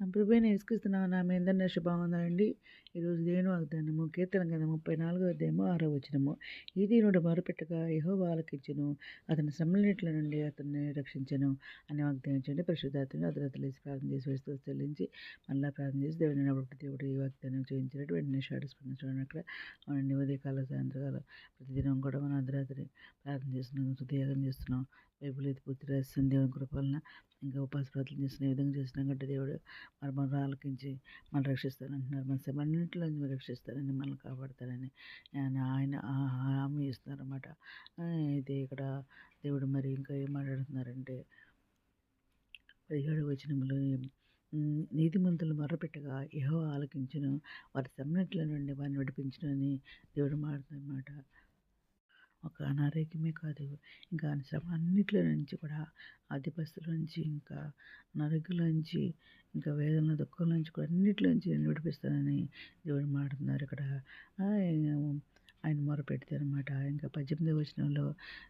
నా ప్రభువైన యేసుక్రీస్తు నా మీ అందరినీ శుభవందనండి ఈరోజు దేని వాగ్దానము కీర్తన గ్రంథం ముప్పై నాలుగో అధ్యాయము ఆరో వచనము. ఈ దీనుడు మరుపెట్టగా యహో ఆలకించును. అతని శ్రమలన్నిటిల నుండి అతన్ని రక్షించను అని వాగ్దానించండి పరిశుద్ధాత్మని అదరతలేసి ప్రార్థన చేసి వేస్తూ చెల్లించి మళ్ళీ ప్రార్థన చేసి దేవుడిని నడవబట్టి దేవుడు ఈ వాగ్దానం చేయించినట్టు వెంటనే షాడు స్పందించడం అక్కడ. అవునండి ఉదయకాల సాయంత్రకాలం ప్రతిదినం కూడా మనం అర్ధరాత్రి ప్రార్థన చేస్తున్నాం హృదయాగం చేస్తున్నాం. బైబిల్ అయితే పూర్తి రాస్తుంది దేవుని కృపలన ఇంకా ఉపాస ప్రార్థన చేసిన ఈ విధంగా చేసినాం కంటే దేవుడు మరి మనం ఆలకించి మనం రక్షిస్తానంటున్నారు. మన శ్రమన్నింటిలో అన్నింటిలోంచి రక్షిస్తారని మనల్ని కాపాడతారని ఆయన హామీ ఇస్తున్నారన్నమాట. అయితే ఇక్కడ దేవుడు మరి ఇంకా ఏం మాట్లాడుతున్నారంటే పదిహేడు వచనంలో నీతిమంతులు మొరపెట్టగా యహో ఆలకించును వారి సమ్మెట్ల నుండి వారిని విడిపించును అని దేవుడు మాట్లాడుతున్నమాట ఒక అనారోగ్యమే కాదు. ఇంకా శ్రమ అన్నిట్లో నుంచి కూడా అధిపస్తుల నుంచి ఇంకా అనారోగ్యం నుంచి ఇంకా వేదన దుఃఖం నుంచి కూడా అన్నిట్లో నుంచి నేను విడిపిస్తానని దేవుడు మాట్లాడుతున్నారు ఇక్కడ. ఆయన ఆయన మొరపెడితే అనమాట ఇంకా పద్దెనిమిది వచనంలో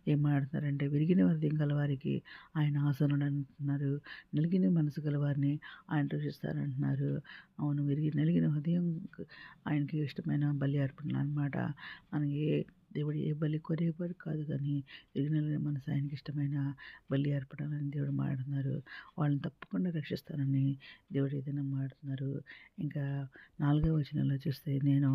ఏం మాట్లాడుతున్నారంటే విరిగిన హృదయం గల వారికి ఆయన ఆసనుడు అంటున్నారు. నలిగిన మనసు గల వారిని ఆయన రక్షిస్తారంటున్నారు. అవును విరిగి నలిగిన హృదయం ఆయనకి ఇష్టమైన బలి అర్పణలు అనమాట మనకి ఏ దేవుడు ఏ బలి కోరేవాడు కాదు కానీ ఎరిగిన మనసు ఆయనకి ఇష్టమైన బలి ఏర్పడాలని దేవుడు మాడుతున్నారు వాళ్ళని తప్పకుండా రక్షిస్తానని దేవుడు ఏదైనా మాడుతున్నారు ఇంకా నాలుగవ వచనంలో చూస్తే నేను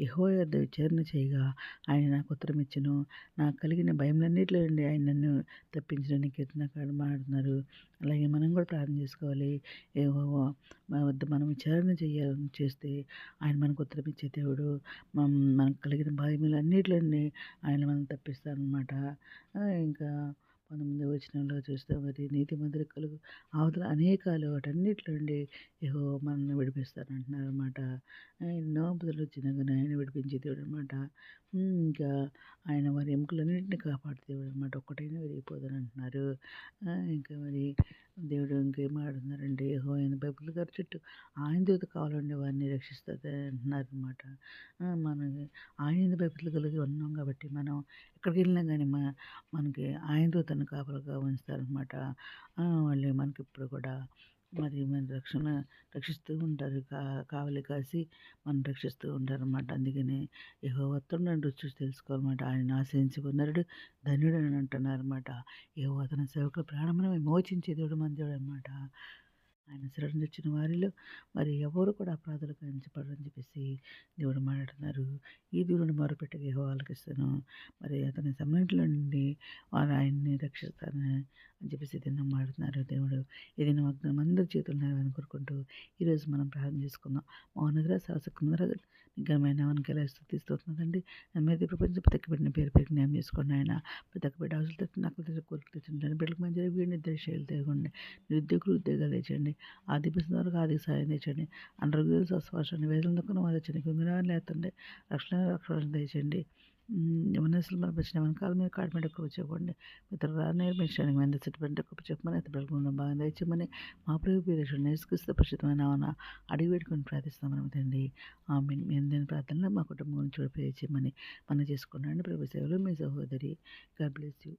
యెహోవా యొద్ద విచారణ చేయగా ఆయన నాకు ఉత్తరం ఇచ్చను. నాకు కలిగిన భయంలన్నిటిలో నుండి ఆయన నన్ను తప్పించడానికి కీర్తనకాడు మాడుతున్నారు అలాగే మనం కూడా ప్రార్థన చేసుకోవాలి. ఏవో మన వద్ద మనం విచారణ చేయాలని చేస్తే ఆయన మనకు ఉత్తరం ఇచ్చే దేవుడు. మనకు కలిగిన భయములన్నిటిలో ఆయన మనం తప్పిస్తారనమాట ఇంకా పంతొమ్మిదో వచనంలో చూస్తే మరి నీతి మంత్రి కలుగు అవతల అనేకాలు వాటన్నిటిలో నుండి ఏహో మనల్ని విడిపిస్తానంటున్నారు అనమాట ఎన్నో బదులు వచ్చినా కానీ ఆయన విడిపించే దేవుడు అనమాట ఇంకా ఆయన వారి ఎముకలన్నింటినీ కాపాడే దేవుడు అనమాట ఒక్కటైనా విరిగిపోదని అంటున్నారు ఇంకా మరి దేవుడు ఇంకేం ఆడుతున్నారంటే ఏహో ఆయన బైబిల్ గారి చుట్టూ ఆయన దూత కావాలండి వారిని రక్షిస్తుంది అంటున్నారు అనమాట మనకి ఆయన బైబిల్ కలిగి ఉన్నాం కాబట్టి మనం ఎక్కడికి వెళ్ళినా కానీ మన మనకి ఆయన తను కాపలుగా ఉంచుతారనమాట వాళ్ళు మనకి ఇప్పుడు కూడా మరి మన రక్షణ రక్షిస్తూ ఉంటారు. కా కావలి కాసి మనం రక్షిస్తూ ఉంటారు అనమాట అందుకని యహో వస్తుండని రుచి తెలుసుకోవాలన్నమాట. ఆయన ఆశ్రయించుకున్నాడు ధన్యుడు అని అంటున్నారు అనమాట యహో అతని సేవకుల ప్రాణమును మోచించే దేవుడు మన దేవుడు అనమాట ఆయన శరణు తెచ్చిన వారిలో మరి ఎవరు కూడా అపరాధులకు ఎంచబడరని చెప్పేసి దేవుడు మాట్లాడుతున్నారు. ఈ దేవుడిని మొరపెట్టగా యహో ఆలకిస్తాను. మరి అతని సమయంలో నుండి వారు ఆయన్ని రక్షిస్తాను అని చెప్పేసి దీన్ని మాట్లాడుతున్నారు దేవుడు. ఇది వాగ్దానం అందరి చేతులు అని కోరుకుంటూ ఈరోజు మనం ప్రార్థన చేసుకుందాం. మౌనగర శాసకుందర నిఘమైన మనకి ఎలా స్థుతిస్తుందండి మీద ప్రపంచం ప్రతి పేరు పేరు జ్ఞానం చేసుకోండి ఆయన. ప్రతి అవసరం తెచ్చిన నాకు తెచ్చి కోరిక తెచ్చిన బిడ్డలకు మంచి వీడిని నిద్ర శైలి తెగండి నిరుద్యోగులు ఉద్యోగాలు తెచ్చండి ఆది వరకు ఆర్థిక సాయం తెచ్చండి అనారోగ్య స్వశ్వాసాన్ని వేదన దొక్కున వాళ్ళు కుంగిరాన్ని లేతండి. రక్షణ రక్షణ తెచ్చండి మనసులు మన వెనకాల మీద కాడి మీద ఎక్కువ చెప్పండి ఇతర నేర్పించడానికి మన చుట్టుపక్కల ఎక్కువ చెప్పమని ఇతర పెట్టుకున్న బాగా తెచ్చమని మా ప్రభు పీరేశ్వరు నేర్చుకొస్తే ప్రస్తుతమైన ఆమె అడిగి పెట్టుకొని ప్రార్థిస్తామని తండ్రి ఆమె మేము ప్రార్థనలో మా కుటుంబం నుంచి చేయమని మనం చేసుకున్నాండి ప్రభు సేవలు మీ సహోదరి గాడ్ బ్లెస్ యూ.